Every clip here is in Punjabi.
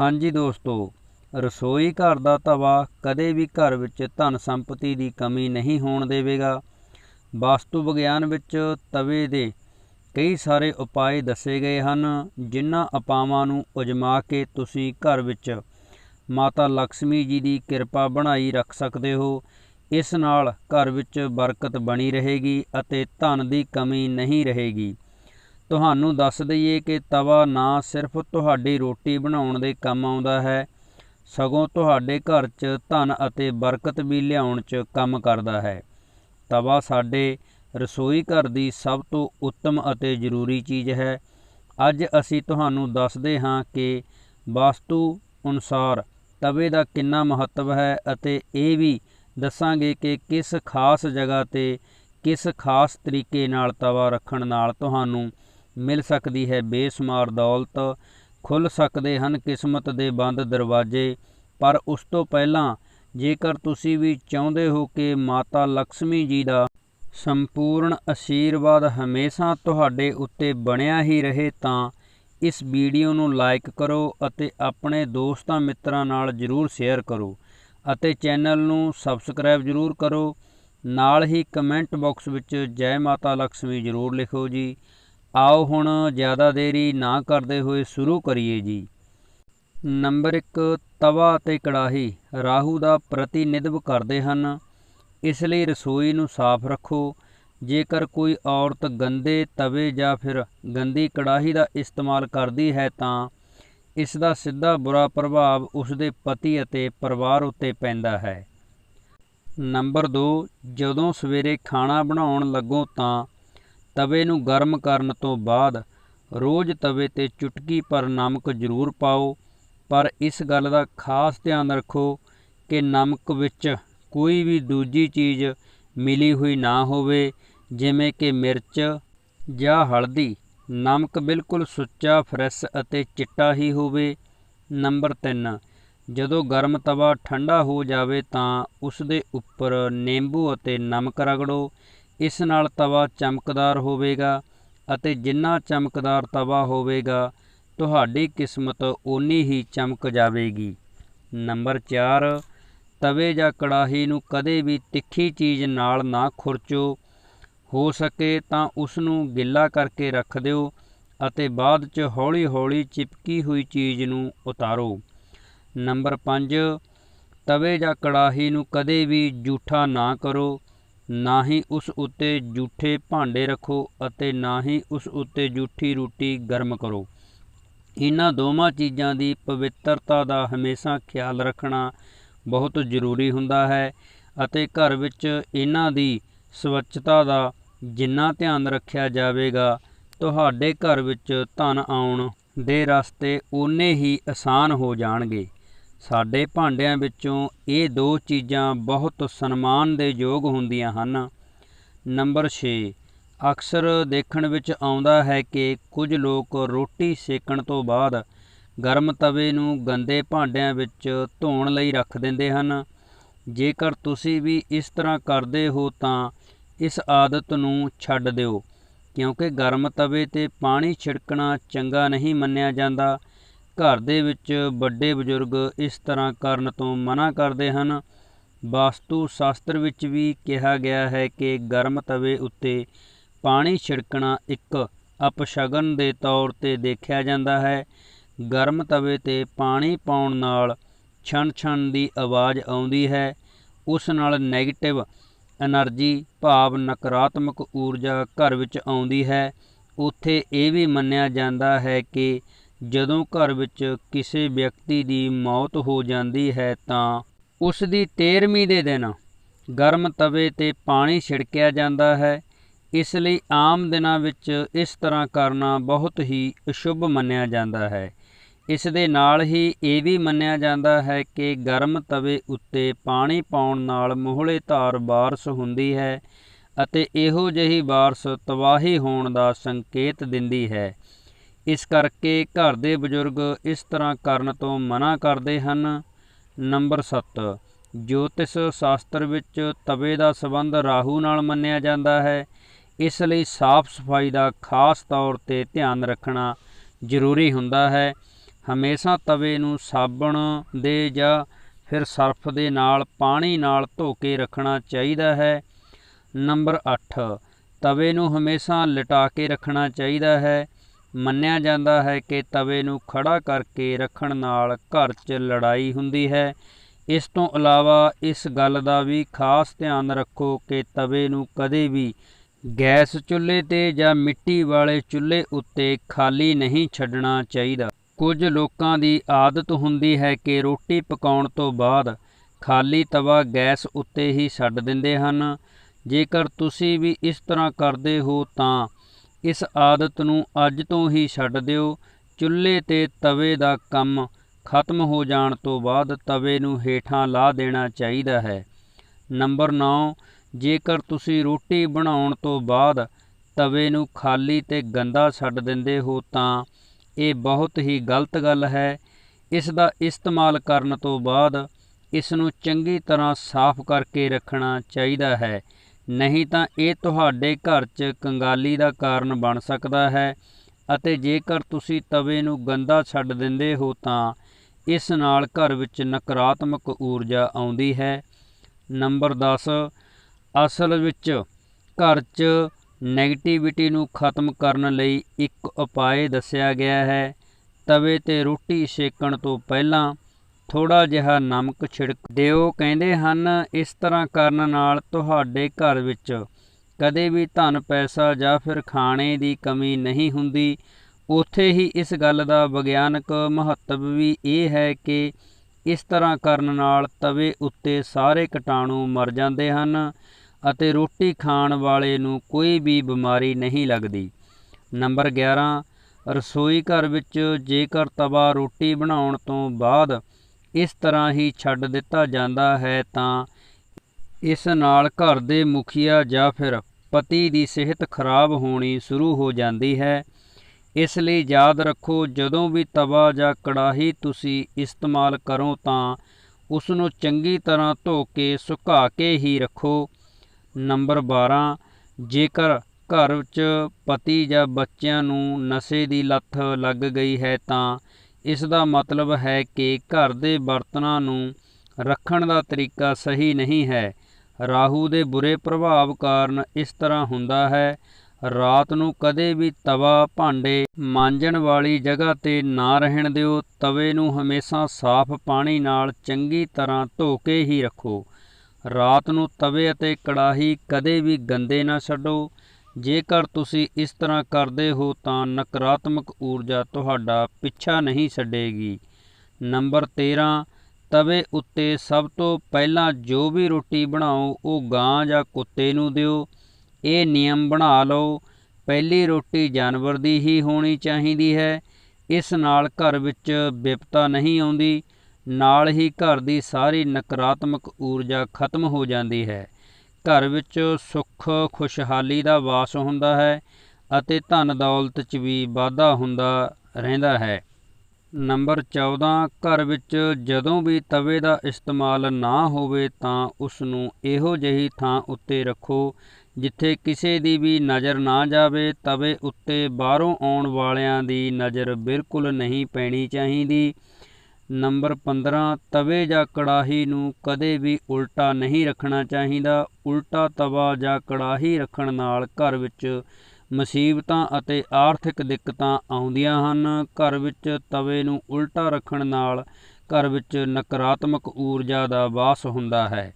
ਹਾਂਜੀ ਦੋਸਤੋ, ਰਸੋਈ ਘਰ ਦਾ ਤਵਾ ਕਦੇ ਵੀ ਘਰ ਵਿੱਚ ਧਨ ਸੰਪਤੀ ਦੀ ਕਮੀ ਨਹੀਂ ਹੋਣ ਦੇਵੇਗਾ। ਵਾਸਤੂ ਵਿਗਿਆਨ ਵਿੱਚ ਤਵੇ ਦੇ ਕਈ ਸਾਰੇ ਉਪਾਅ ਦੱਸੇ ਗਏ ਹਨ, ਜਿਨ੍ਹਾਂ ਉਪਾਵਾਂ ਨੂੰ ਉਜਮਾ ਕੇ ਤੁਸੀਂ ਘਰ ਵਿੱਚ ਮਾਤਾ ਲక్ష్ਮੀ ਜੀ ਦੀ ਕਿਰਪਾ ਬਣਾਈ ਰੱਖ ਸਕਦੇ ਹੋ। ਇਸ ਨਾਲ ਘਰ ਵਿੱਚ ਬਰਕਤ ਬਣੀ ਰਹੇਗੀ ਅਤੇ ਧਨ ਦੀ ਕਮੀ ਨਹੀਂ ਰਹੇਗੀ। ਤੁਹਾਨੂੰ ਦੱਸ ਦਈਏ ਕਿ ਤਵਾ ਨਾ ਸਿਰਫ ਤੁਹਾਡੀ ਰੋਟੀ ਬਣਾਉਣ ਦੇ ਕੰਮ ਆਉਂਦਾ ਹੈ, ਸਗੋਂ ਤੁਹਾਡੇ ਘਰ 'ਚ ਧਨ ਅਤੇ ਬਰਕਤ ਵੀ ਲਿਆਉਣ 'ਚ ਕੰਮ ਕਰਦਾ ਹੈ। ਤਵਾ ਸਾਡੇ ਰਸੋਈ ਘਰ ਦੀ ਸਭ ਤੋਂ ਉੱਤਮ ਅਤੇ ਜ਼ਰੂਰੀ ਚੀਜ਼ ਹੈ। ਅੱਜ ਅਸੀਂ ਤੁਹਾਨੂੰ ਦੱਸਦੇ ਹਾਂ ਕਿ ਵਾਸਤੂ ਅਨੁਸਾਰ ਤਵੇ ਦਾ ਕਿੰਨਾ ਮਹੱਤਵ ਹੈ ਅਤੇ ਇਹ ਵੀ ਦੱਸਾਂਗੇ ਕਿ ਕਿਸ ਖਾਸ ਜਗ੍ਹਾ ਤੇ ਕਿਸ ਖਾਸ ਤਰੀਕੇ ਨਾਲ ਤਵਾ ਰੱਖਣ ਨਾਲ ਤੁਹਾਨੂੰ ਮਿਲ ਸਕਦੀ ਹੈ। ਬੇਸਮਾਰ ਦੌਲਤ ਖੁੱਲ ਸਕਦੇ ਹਨ ਕਿਸਮਤ ਦੇ ਬੰਦ ਦਰਵਾਜ਼ੇ, ਪਰ ਉਸ ਤੋਂ ਪਹਿਲਾਂ ਜੇਕਰ ਤੁਸੀਂ ਵੀ ਚਾਹੁੰਦੇ ਹੋ ਕਿ ਮਾਤਾ ਲక్ష్ਮੀ ਜੀ ਦਾ ਸੰਪੂਰਨ ਅਸ਼ੀਰਵਾਦ ਹਮੇਸ਼ਾ ਤੁਹਾਡੇ ਉੱਤੇ ਬਣਿਆ ਹੀ ਰਹੇ, ਤਾਂ ਇਸ ਵੀਡੀਓ ਨੂੰ ਲਾਈਕ ਕਰੋ ਅਤੇ ਆਪਣੇ ਦੋਸਤਾਂ ਮਿੱਤਰਾਂ ਨਾਲ ਜਰੂਰ ਸ਼ੇਅਰ ਕਰੋ ਅਤੇ ਚੈਨਲ ਨੂੰ ਸਬਸਕ੍ਰਾਈਬ ਜਰੂਰ ਕਰੋ। ਨਾਲ ਹੀ ਕਮੈਂਟ ਬਾਕਸ ਵਿੱਚ ਜੈ ਮਾਤਾ ਲక్ష్ਮੀ ਜਰੂਰ ਲਿਖੋ ਜੀ। ਆਓ ਹੁਣ ਜ਼ਿਆਦਾ ਦੇਰੀ ਨਾ ਕਰਦੇ ਹੋਏ ਸ਼ੁਰੂ ਕਰੀਏ ਜੀ। ਨੰਬਰ 1 ਤਵਾ ਅਤੇ ਕੜਾਹੀ ਰਾਹੂ ਦਾ ਪ੍ਰਤੀਨਿਧਵ ਕਰਦੇ ਹਨ। ਇਸ ਲਈ ਰਸੋਈ ਨੂੰ ਸਾਫ਼ ਰੱਖੋ। ਜੇਕਰ ਕੋਈ ਔਰਤ ਗੰਦੇ ਤਵੇ ਜਾਂ ਫਿਰ ਗੰਦੀ ਕੜਾਹੀ ਦਾ ਇਸਤੇਮਾਲ ਕਰਦੀ ਹੈ ਤਾਂ ਇਸ ਦਾ ਸਿੱਧਾ ਬੁਰਾ ਪ੍ਰਭਾਵ ਉਸ ਦੇ ਪਤੀ ਅਤੇ ਪਰਿਵਾਰ ਉੱਤੇ ਪੈਂਦਾ ਹੈ। ਨੰਬਰ 2 ਜਦੋਂ ਸਵੇਰੇ ਖਾਣਾ ਬਣਾਉਣ ਲੱਗੋ ਤਾਂ ਤਵੇ ਨੂੰ ਗਰਮ ਕਰਨ ਤੋਂ ਬਾਅਦ ਰੋਜ਼ ਤਵੇ ਤੇ ਚੁਟਕੀ ਪਰ ਨਮਕ ਜ਼ਰੂਰ ਪਾਓ। ਪਰ ਇਸ ਗੱਲ ਦਾ ਖਾਸ ਧਿਆਨ ਰੱਖੋ ਕਿ ਨਮਕ ਵਿੱਚ ਕੋਈ ਵੀ ਦੂਜੀ ਚੀਜ਼ ਮਿਲੀ ਹੋਈ ਨਾ ਹੋਵੇ, ਜਿਵੇਂ ਕਿ ਮਿਰਚ ਜਾਂ ਹਲਦੀ। ਨਮਕ ਬਿਲਕੁਲ ਸੁੱਚਾ, ਫਰੈਸ਼ ਅਤੇ ਚਿੱਟਾ ਹੀ ਹੋਵੇ। ਨੰਬਰ 3 ਜਦੋਂ ਗਰਮ ਤਵਾ ਠੰਡਾ ਹੋ ਜਾਵੇ ਤਾਂ ਉਸ ਦੇ ਉੱਪਰ ਨਿੰਬੂ ਅਤੇ ਨਮਕ ਰਗੜੋ। ਇਸ ਨਾਲ ਤਵਾ ਚਮਕਦਾਰ ਹੋਵੇਗਾ ਅਤੇ ਜਿੰਨਾ ਚਮਕਦਾਰ ਤਵਾ ਹੋਵੇਗਾ, ਤੁਹਾਡੀ ਕਿਸਮਤ ਓਨੀ ਹੀ ਚਮਕ ਜਾਵੇਗੀ। ਨੰਬਰ 4 ਤਵੇ ਜਾਂ ਕੜਾਹੀ ਨੂੰ ਕਦੇ ਵੀ ਤਿੱਖੀ ਚੀਜ਼ ਨਾਲ ਨਾ ਖੁਰਚੋ। ਹੋ ਸਕੇ ਤਾਂ ਉਸ ਨੂੰ ਗਿੱਲਾ ਕਰਕੇ ਰੱਖ ਦਿਓ ਅਤੇ ਬਾਅਦ 'ਚ ਹੌਲੀ-ਹੌਲੀ ਚਿਪਕੀ ਹੋਈ ਚੀਜ਼ ਨੂੰ ਉਤਾਰੋ। ਨੰਬਰ 5 ਤਵੇ ਜਾਂ ਕੜਾਹੀ ਨੂੰ ਕਦੇ ਵੀ ਜੂਠਾ ਨਾ ਕਰੋ। ਨਾ ਹੀ ਉਸ ਉੱਤੇ ਜੂਠੇ ਭਾਂਡੇ ਰੱਖੋ ਅਤੇ ਨਾ ਹੀ ਉਸ ਉੱਤੇ ਜੂਠੀ ਰੋਟੀ ਗਰਮ ਕਰੋ। ਇਹਨਾਂ ਦੋਵਾਂ ਚੀਜ਼ਾਂ ਦੀ ਪਵਿੱਤਰਤਾ ਦਾ ਹਮੇਸ਼ਾ ਖਿਆਲ ਰੱਖਣਾ ਬਹੁਤ ਜ਼ਰੂਰੀ ਹੁੰਦਾ ਹੈ ਅਤੇ ਘਰ ਵਿੱਚ ਇਹਨਾਂ ਦੀ ਸਵੱਛਤਾ ਦਾ ਜਿੰਨਾ ਧਿਆਨ ਰੱਖਿਆ ਜਾਵੇਗਾ, ਤੁਹਾਡੇ ਘਰ ਵਿੱਚ ਧਨ ਆਉਣ ਦੇ ਰਸਤੇ ਓਨੇ ਹੀ ਆਸਾਨ ਹੋ ਜਾਣਗੇ। ਸਾਡੇ ਭਾਂਡਿਆਂ ਵਿੱਚੋਂ ਇਹ ਦੋ ਚੀਜ਼ਾਂ ਬਹੁਤ ਸਨਮਾਨ ਦੇ ਯੋਗ ਹੁੰਦੀਆਂ ਹਨ। ਨੰਬਰ 6 ਅਕਸਰ ਦੇਖਣ ਵਿੱਚ ਆਉਂਦਾ ਹੈ ਕਿ ਕੁਝ ਲੋਕ ਰੋਟੀ ਸੇਕਣ ਤੋਂ ਬਾਅਦ ਗਰਮ ਤਵੇ ਨੂੰ ਗੰਦੇ ਭਾਂਡਿਆਂ ਵਿੱਚ ਧੋਣ ਲਈ ਰੱਖ ਦਿੰਦੇ ਹਨ। ਜੇਕਰ ਤੁਸੀਂ ਵੀ ਇਸ ਤਰ੍ਹਾਂ ਕਰਦੇ ਹੋ ਤਾਂ ਇਸ ਆਦਤ ਨੂੰ ਛੱਡ ਦਿਓ, ਕਿਉਂਕਿ ਗਰਮ ਤਵੇ ਤੇ ਪਾਣੀ ਛਿੜਕਣਾ ਚੰਗਾ ਨਹੀਂ ਮੰਨਿਆ ਜਾਂਦਾ। ਘਰ ਦੇ ਵਿੱਚ ਵੱਡੇ ਬਜ਼ੁਰਗ ਇਸ ਤਰ੍ਹਾਂ ਕਰਨ ਤੋਂ ਮਨਾ ਕਰਦੇ ਹਨ। ਵਾਸਤੂ ਸ਼ਾਸਤਰ ਵਿੱਚ ਵੀ ਕਿਹਾ ਗਿਆ ਹੈ ਕਿ ਗਰਮ ਤਵੇ ਉੱਤੇ ਪਾਣੀ ਛਿੜਕਣਾ ਇੱਕ ਅਪਸ਼ਗਨ ਦੇ ਤੌਰ ਤੇ ਦੇਖਿਆ ਜਾਂਦਾ ਹੈ। ਗਰਮ ਤਵੇ ਤੇ ਪਾਣੀ ਪਾਉਣ ਨਾਲ ਛਣ ਛਣ ਦੀ ਆਵਾਜ਼ ਆਉਂਦੀ ਹੈ। ਉਸ ਨਾਲ ਨੈਗੇਟਿਵ એનર્ਜੀ ਭਾਵ ਨਕਾਰਾਤਮਕ ਊਰਜਾ ਘਰ ਵਿੱਚ ਆਉਂਦੀ ਹੈ। ਉੱਥੇ ਇਹ ਵੀ ਮੰਨਿਆ ਜਾਂਦਾ ਹੈ ਕਿ ਜਦੋਂ ਘਰ ਵਿੱਚ ਕਿਸੇ ਵਿਅਕਤੀ ਦੀ ਮੌਤ ਹੋ ਜਾਂਦੀ ਹੈ ਤਾਂ ਉਸ ਦੀ 13ਵੀਂ ਦੇ ਦਿਨ ਗਰਮ ਤਵੇ ਤੇ ਪਾਣੀ ਛਿੜਕਿਆ ਜਾਂਦਾ ਹੈ। ਇਸ ਲਈ ਆਮ ਦਿਨਾਂ ਵਿੱਚ ਇਸ ਤਰ੍ਹਾਂ ਕਰਨਾ ਬਹੁਤ ਹੀ ਅਸ਼ੁਭ ਮੰਨਿਆ ਜਾਂਦਾ ਹੈ। ਇਸ ਦੇ ਨਾਲ ਹੀ ਇਹ ਵੀ ਮੰਨਿਆ ਜਾਂਦਾ ਹੈ ਕਿ ਗਰਮ ਤਵੇ ਉੱਤੇ ਪਾਣੀ ਪਾਉਣ ਨਾਲ ਮੋਹਲੇ ਧਾਰ ਬਾਰਸ ਹੁੰਦੀ ਹੈ ਅਤੇ ਇਹੋ ਜਿਹੀ ਬਾਰਸ ਤਬਾਹੀ ਹੋਣ ਦਾ ਸੰਕੇਤ ਦਿੰਦੀ ਹੈ। ਇਸ ਕਰਕੇ ਘਰ ਦੇ ਬਜ਼ੁਰਗ ਇਸ ਤਰ੍ਹਾਂ ਕਰਨ ਤੋਂ ਮਨਾ ਕਰਦੇ ਹਨ। ਨੰਬਰ 7 ਜੋਤਿਸ਼ ਸ਼ਾਸਤਰ ਵਿੱਚ ਤਵੇ ਦਾ ਸਬੰਧ ਰਾਹੂ ਨਾਲ ਮੰਨਿਆ ਜਾਂਦਾ ਹੈ। ਇਸ ਲਈ ਸਾਫ਼ ਸਫ਼ਾਈ ਦਾ ਖਾਸ ਤੌਰ ਤੇ ਧਿਆਨ ਰੱਖਣਾ ਜ਼ਰੂਰੀ ਹੁੰਦਾ ਹੈ। ਹਮੇਸ਼ਾ ਤਵੇ ਨੂੰ ਸਾਬਣ ਦੇ ਜਾਂ ਫਿਰ ਸਰਫ ਦੇ ਨਾਲ ਪਾਣੀ ਨਾਲ ਧੋ ਕੇ ਰੱਖਣਾ ਚਾਹੀਦਾ ਹੈ। ਨੰਬਰ 8 ਤਵੇ ਨੂੰ ਹਮੇਸ਼ਾ ਲਟਾ ਕੇ ਰੱਖਣਾ ਚਾਹੀਦਾ ਹੈ। ਮੰਨਿਆ ਜਾਂਦਾ ਹੈ ਕਿ ਤਵੇ ਨੂੰ ਖੜਾ ਕਰਕੇ ਰੱਖਣ ਨਾਲ ਘਰ 'ਚ ਲੜਾਈ ਹੁੰਦੀ ਹੈ। ਇਸ ਤੋਂ ਇਲਾਵਾ ਇਸ ਗੱਲ ਦਾ ਵੀ ਖਾਸ ਧਿਆਨ ਰੱਖੋ ਕਿ ਤਵੇ ਨੂੰ ਕਦੇ ਵੀ ਗੈਸ ਚੁੱਲ੍ਹੇ ਤੇ ਜਾਂ ਮਿੱਟੀ ਵਾਲੇ ਚੁੱਲ੍ਹੇ ਉੱਤੇ ਖਾਲੀ ਨਹੀਂ ਛੱਡਣਾ ਚਾਹੀਦਾ। ਕੁਝ ਲੋਕਾਂ ਦੀ ਆਦਤ ਹੁੰਦੀ ਹੈ ਕਿ ਰੋਟੀ ਪਕਾਉਣ ਤੋਂ ਬਾਅਦ ਖਾਲੀ ਤਵਾ ਗੈਸ ਉੱਤੇ ਹੀ ਛੱਡ ਦਿੰਦੇ ਹਨ। ਜੇਕਰ ਤੁਸੀਂ ਵੀ ਇਸ ਤਰ੍ਹਾਂ ਕਰਦੇ ਹੋ ਤਾਂ ਇਸ ਆਦਤ ਨੂੰ ਅੱਜ ਤੋਂ ਹੀ ਛੱਡ ਦਿਓ। ਚੁੱਲ੍ਹੇ ਤੇ ਤਵੇ ਦਾ ਕੰਮ ਖਤਮ ਹੋ ਜਾਣ ਤੋਂ ਬਾਅਦ ਤਵੇ ਨੂੰ ਹੇਠਾਂ ਲਾ ਦੇਣਾ ਚਾਹੀਦਾ ਹੈ। ਨੰਬਰ 9 ਜੇਕਰ ਤੁਸੀਂ ਰੋਟੀ ਬਣਾਉਣ ਤੋਂ ਬਾਅਦ ਤਵੇ ਨੂੰ ਖਾਲੀ ਤੇ ਗੰਦਾ ਛੱਡ ਦਿੰਦੇ ਹੋ ਤਾਂ ਇਹ ਬਹੁਤ ਹੀ ਗਲਤ ਗੱਲ ਹੈ। ਇਸ ਦਾ ਇਸਤੇਮਾਲ ਕਰਨ ਤੋਂ ਬਾਅਦ ਇਸ ਨੂੰ ਚੰਗੀ ਤਰ੍ਹਾਂ ਸਾਫ਼ ਕਰਕੇ ਰੱਖਣਾ ਚਾਹੀਦਾ ਹੈ। ਨਹੀਂ ਤਾਂ ਇਹ ਤੁਹਾਡੇ ਘਰ 'ਚ ਕੰਗਾਲੀ ਦਾ ਕਾਰਨ ਬਣ ਸਕਦਾ ਹੈ ਅਤੇ ਜੇਕਰ ਤੁਸੀਂ ਤਵੇ ਨੂੰ ਗੰਦਾ ਛੱਡ ਦਿੰਦੇ ਹੋ ਤਾਂ ਇਸ ਨਾਲ ਘਰ ਵਿੱਚ ਨਕਾਰਾਤਮਕ ਊਰਜਾ ਆਉਂਦੀ ਹੈ। ਨੰਬਰ 10 ਅਸਲ ਵਿੱਚ ਘਰ 'ਚ ਨੈਗੇਟਿਵਿਟੀ ਨੂੰ ਖਤਮ ਕਰਨ ਲਈ ਇੱਕ ਉਪਾਅ ਦੱਸਿਆ ਗਿਆ ਹੈ। ਤਵੇ ਤੇ ਰੋਟੀ ਸੇਕਣ ਤੋਂ ਪਹਿਲਾਂ ਥੋੜਾ ਜਿਹਾ ਨਮਕ ਛਿੜਕ ਦਿਓ। ਕਹਿੰਦੇ ਹਨ, ਇਸ ਤਰ੍ਹਾਂ ਕਰਨ ਨਾਲ ਤੁਹਾਡੇ ਘਰ ਵਿੱਚ ਕਦੇ ਵੀ ਧਨ, ਪੈਸਾ ਜਾਂ ਫਿਰ ਖਾਣੇ ਦੀ ਕਮੀ ਨਹੀਂ ਹੁੰਦੀ। ਉੱਥੇ ਹੀ ਇਸ ਗੱਲ ਦਾ ਵਿਗਿਆਨਕ ਮਹੱਤਵ ਵੀ ਇਹ ਹੈ ਕਿ ਇਸ ਤਰ੍ਹਾਂ ਕਰਨ ਨਾਲ ਤਵੇ ਉੱਤੇ ਸਾਰੇ ਕੀਟਾਣੂ ਮਰ ਜਾਂਦੇ ਹਨ ਅਤੇ ਰੋਟੀ ਖਾਣ ਵਾਲੇ ਨੂੰ ਕੋਈ ਵੀ ਬਿਮਾਰੀ ਨਹੀਂ ਲੱਗਦੀ। ਨੰਬਰ 11 ਰਸੋਈ ਘਰ ਵਿੱਚ ਜੇਕਰ ਤਵਾ ਰੋਟੀ ਬਣਾਉਣ ਤੋਂ ਬਾਅਦ ਇਸ ਤਰ੍ਹਾਂ ਹੀ ਛੱਡ ਦਿੱਤਾ ਜਾਂਦਾ ਹੈ ਤਾਂ ਇਸ ਨਾਲ ਘਰ ਦੇ ਮੁਖੀਆ ਜਾਂ ਫਿਰ ਪਤੀ ਦੀ ਸਿਹਤ ਖਰਾਬ ਹੋਣੀ ਸ਼ੁਰੂ ਹੋ ਜਾਂਦੀ ਹੈ। ਇਸ ਲਈ ਯਾਦ ਰੱਖੋ, ਜਦੋਂ ਵੀ ਤਵਾ ਜਾਂ ਕੜਾਹੀ ਤੁਸੀਂ ਇਸਤੇਮਾਲ ਕਰੋ ਤਾਂ ਉਸ ਨੂੰ ਚੰਗੀ ਤਰ੍ਹਾਂ ਧੋ ਕੇ ਸੁਕਾ ਕੇ ਹੀ ਰੱਖੋ। ਨੰਬਰ 12 ਜੇਕਰ ਘਰ ਵਿੱਚ ਪਤੀ ਜਾਂ ਬੱਚਿਆਂ ਨੂੰ ਨਸ਼ੇ ਦੀ ਲੱਤ ਲੱਗ ਗਈ ਹੈ ਤਾਂ ਇਸ ਦਾ ਮਤਲਬ ਹੈ ਕਿ ਘਰ ਦੇ ਬਰਤਨਾਂ ਨੂੰ ਰੱਖਣ ਦਾ ਤਰੀਕਾ ਸਹੀ ਨਹੀਂ ਹੈ। ਰਾਹੂ ਦੇ ਬੁਰੇ ਪ੍ਰਭਾਵ ਕਾਰਨ ਇਸ ਤਰ੍ਹਾਂ ਹੁੰਦਾ ਹੈ, ਰਾਤ ਨੂੰ ਕਦੇ ਵੀ ਤਵਾ ਭਾਂਡੇ ਮਾਂਜਣ ਵਾਲੀ ਜਗ੍ਹਾ ਤੇ ਨਾ ਰਹਿਣ ਦਿਓ, ਤਵੇ ਨੂੰ ਹਮੇਸ਼ਾ ਸਾਫ਼ ਪਾਣੀ ਨਾਲ ਚੰਗੀ ਤਰ੍ਹਾਂ ਧੋ ਕੇ ਹੀ ਰੱਖੋ। ਰਾਤ ਨੂੰ ਤਵੇ ਅਤੇ ਕੜਾਹੀ ਕਦੇ ਵੀ ਗੰਦੇ ਨਾ ਛੱਡੋ। ਜੇਕਰ ਤੁਸੀਂ ਇਸ ਤਰ੍ਹਾਂ ਕਰਦੇ ਹੋ ਤਾਂ ਨਕਾਰਾਤਮਕ ਊਰਜਾ ਤੁਹਾਡਾ ਪਿੱਛਾ ਨਹੀਂ ਛੱਡੇਗੀ। ਨੰਬਰ 13 ਤਵੇ ਉੱਤੇ ਸਭ ਤੋਂ ਪਹਿਲਾਂ ਜੋ ਵੀ ਰੋਟੀ ਬਣਾਓ, ਉਹ ਗਾਂ ਜਾਂ ਕੁੱਤੇ ਨੂੰ ਦਿਓ। ਇਹ ਨਿਯਮ ਬਣਾ ਲਓ, ਪਹਿਲੀ ਰੋਟੀ ਜਾਨਵਰ ਦੀ ਹੀ ਹੋਣੀ ਚਾਹੀਦੀ ਹੈ। ਇਸ ਨਾਲ ਘਰ ਵਿੱਚ ਵਿਪਤਾ ਨਹੀਂ ਆਉਂਦੀ, ਨਾਲ ਹੀ ਘਰ ਦੀ ਸਾਰੀ ਨਕਾਰਾਤਮਕ ਊਰਜਾ ਖਤਮ ਹੋ ਜਾਂਦੀ ਹੈ। ਘਰ ਵਿੱਚ ਸੁੱਖ, ਖੁਸ਼ਹਾਲੀ ਦਾ ਵਾਸ ਹੁੰਦਾ ਹੈ ਅਤੇ ਧਨ ਦੌਲਤ 'ਚ ਵੀ ਵਾਧਾ ਹੁੰਦਾ ਰਹਿੰਦਾ ਹੈ। ਨੰਬਰ 14 ਘਰ ਵਿੱਚ ਜਦੋਂ ਵੀ ਤਵੇ ਦਾ ਇਸਤੇਮਾਲ ਨਾ ਹੋਵੇ ਤਾਂ ਉਸ ਨੂੰ ਇਹੋ ਜਿਹੀ ਥਾਂ ਉੱਤੇ ਰੱਖੋ ਜਿੱਥੇ ਕਿਸੇ ਦੀ ਵੀ ਨਜ਼ਰ ਨਾ ਜਾਵੇ। ਤਵੇ ਉੱਤੇ ਬਾਹਰੋਂ ਆਉਣ ਵਾਲਿਆਂ ਦੀ ਨਜ਼ਰ ਬਿਲਕੁਲ ਨਹੀਂ ਪੈਣੀ ਚਾਹੀਦੀ। ਨੰਬਰ 15 ਤਵੇ ਜਾਂ ਕੜਾਹੀ ਨੂੰ ਕਦੇ ਵੀ ਉਲਟਾ ਨਹੀਂ ਰੱਖਣਾ ਚਾਹੀਦਾ। ਉਲਟਾ ਤਵਾ ਜਾਂ ਕੜਾਹੀ ਰੱਖਣ ਨਾਲ ਘਰ ਵਿੱਚ ਮੁਸੀਬਤਾਂ ਅਤੇ ਆਰਥਿਕ ਦਿੱਕਤਾਂ ਆਉਂਦੀਆਂ ਹਨ। ਘਰ ਵਿੱਚ ਤਵੇ ਨੂੰ ਉਲਟਾ ਰੱਖਣ ਨਾਲ ਘਰ ਵਿੱਚ ਨਕਾਰਾਤਮਕ ਊਰਜਾ ਦਾ ਵਾਸ ਹੁੰਦਾ ਹੈ।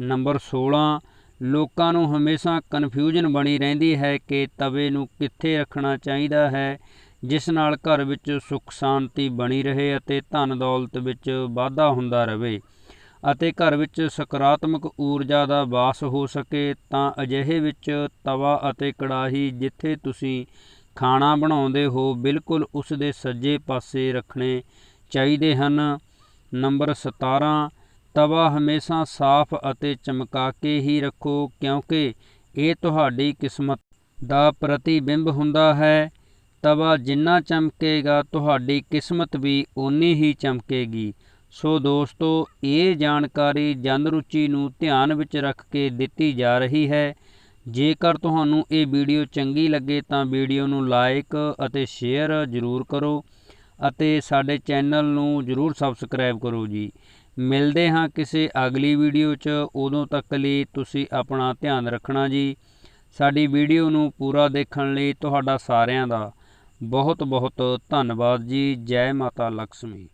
ਨੰਬਰ 16 ਲੋਕਾਂ ਨੂੰ ਹਮੇਸ਼ਾ ਕਨਫਿਊਜ਼ਨ ਬਣੀ ਰਹਿੰਦੀ ਹੈ ਕਿ ਤਵੇ ਨੂੰ ਕਿੱਥੇ ਰੱਖਣਾ ਚਾਹੀਦਾ ਹੈ। ਜਿਸ ਨਾਲ ਘਰ ਵਿੱਚ ਸੁੱਖ ਸ਼ਾਂਤੀ ਬਣੀ ਰਹੇ ਅਤੇ ਧਨ ਦੌਲਤ ਵਿੱਚ ਵਾਧਾ ਹੁੰਦਾ ਰਹੇ ਅਤੇ ਘਰ ਵਿੱਚ ਸਕਾਰਾਤਮਕ ਊਰਜਾ ਦਾ ਵਾਸ ਹੋ ਸਕੇ, ਤਾਂ ਅਜਿਹੇ ਵਿੱਚ ਤਵਾ ਅਤੇ ਕੜਾਹੀ ਜਿੱਥੇ ਤੁਸੀਂ ਖਾਣਾ ਬਣਾਉਂਦੇ ਹੋ, ਬਿਲਕੁਲ ਉਸ ਦੇ ਸੱਜੇ ਪਾਸੇ ਰੱਖਣੇ ਚਾਹੀਦੇ ਹਨ। ਨੰਬਰ 17 ਤਵਾ ਹਮੇਸ਼ਾ ਸਾਫ਼ ਅਤੇ ਚਮਕਾ ਕੇ ਹੀ ਰੱਖੋ, ਕਿਉਂਕਿ ਇਹ ਤੁਹਾਡੀ ਕਿਸਮਤ ਦਾ ਪ੍ਰਤੀਬਿੰਬ ਹੁੰਦਾ ਹੈ। ਤਵਾ ਜਿੰਨਾ ਚਮਕੇਗਾ, ਤੁਹਾਡੀ ਕਿਸਮਤ ਵੀ ਓਨੀ ਹੀ ਚਮਕੇਗੀ। ਸੋ ਦੋਸਤੋ, ਇਹ ਜਾਣਕਾਰੀ ਜਨ ਰੁਚੀ ਨੂੰ ਧਿਆਨ ਵਿੱਚ ਰੱਖ ਕੇ ਦਿੱਤੀ ਜਾ ਰਹੀ ਹੈ। ਜੇਕਰ ਤੁਹਾਨੂੰ ਇਹ ਵੀਡੀਓ ਚੰਗੀ ਲੱਗੇ ਤਾਂ ਵੀਡੀਓ ਨੂੰ ਲਾਈਕ ਅਤੇ ਸ਼ੇਅਰ ਜ਼ਰੂਰ ਕਰੋ ਅਤੇ ਸਾਡੇ ਚੈਨਲ ਨੂੰ ਜਰੂਰ ਸਬਸਕ੍ਰਾਈਬ ਕਰੋ ਜੀ। ਮਿਲਦੇ ਹਾਂ ਕਿਸੇ ਅਗਲੀ ਵੀਡੀਓ 'ਚ। ਉਦੋਂ ਤੱਕ ਲਈ ਤੁਸੀਂ ਆਪਣਾ ਧਿਆਨ ਰੱਖਣਾ ਜੀ। ਸਾਡੀ ਵੀਡੀਓ ਨੂੰ ਪੂਰਾ ਦੇਖਣ ਲਈ ਤੁਹਾਡਾ ਸਾਰਿਆਂ ਦਾ ਬਹੁਤ ਬਹੁਤ ਧੰਨਵਾਦ ਜੀ ਜੈ ਮਾਤਾ ਲక్ష్ਮੀ